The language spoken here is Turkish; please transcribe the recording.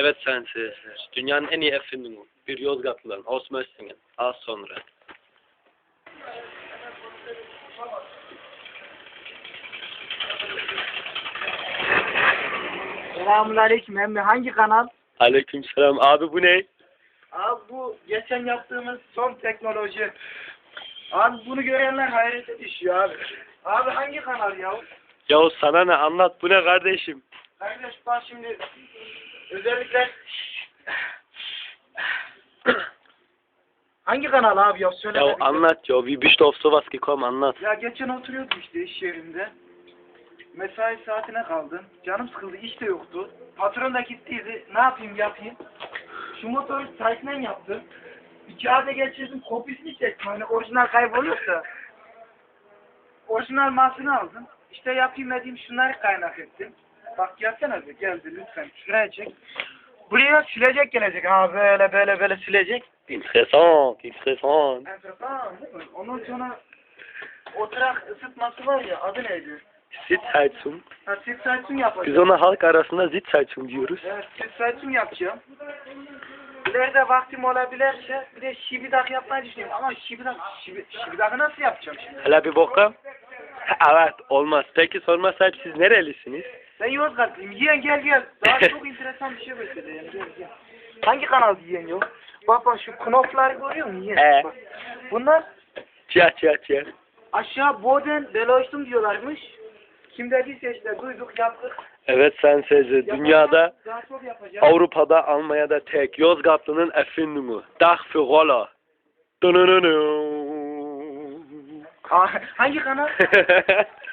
Evet sayın seyirciler. Dünyanın en iyi efendimi. Bir Yozgatlıların Osman Öztürk'ün az sonra. Selamun aleyküm emmi. Hangi kanal? Aleykümselam. Abi bu ne? Abi bu geçen yaptığımız son teknoloji. Abi bunu görenler hayrete düşüyor abi. Abi hangi kanal ya? Yahu sana ne anlat bu ne kardeşim? Kardeş bak şimdi özellikle hangi kanal abi ya söyle. Yahu anlat ya. Bir Bischofsowski.com anlat. Ya geçen oturuyordum işte iş yerinde. Mesai saatine kaldım. Canım sıkıldı, iş de yoktu. Patron da gittiydi. Ne yapayım yapayım. Şu motoru Titan'dan yaptım. Bir kağıda geçirdim, kopisini çektim. Hani orijinal kayboluyorsa. Orijinal masını aldım. İşte yapayım dediğim şunları kaynak ettim. Bak gelsene be, geldi lütfen. Şuraya çek. Buraya silecek gelecek. Ha böyle böyle böyle silecek. Interessant, interessant. Enteresan değil mi? Ondan sonra oturak ısıtması var ya adı neydi? Sitzheizung. Ha Sitzheizung yapacağım. Biz ona halk arasında Sitzheizung diyoruz. Evet Sitzheizung yapacağım. İleride vaktim olabilirse bir de şibidak yapmayı düşünüyorum. Ama şibidak, şibi, şibidakı nasıl yapacağım şimdi? Hele bir bakalım. Evet olmaz. Peki sorma sahip siz nerelisiniz? Ben Yozgatlıyım. Yiyen gel gel. Daha çok enteresan bir şey göstereyim. Gel gel. Hangi kanal yiyen yok? Bak bak şu knofları görüyor musun yiyen? Bak. Bunlar Çiğ çiğ çiğ. aşağı Boden Beloştum diyorlarmış. Kim dediyse işte duyduk yaptık. Evet sen sezi. Dünyada Daha çok yapacağım. Avrupa'da Almanya'da tek Yozgatlı'nın efendimi. Dach für Roller. Dönönönö. Aa, hangi kanal?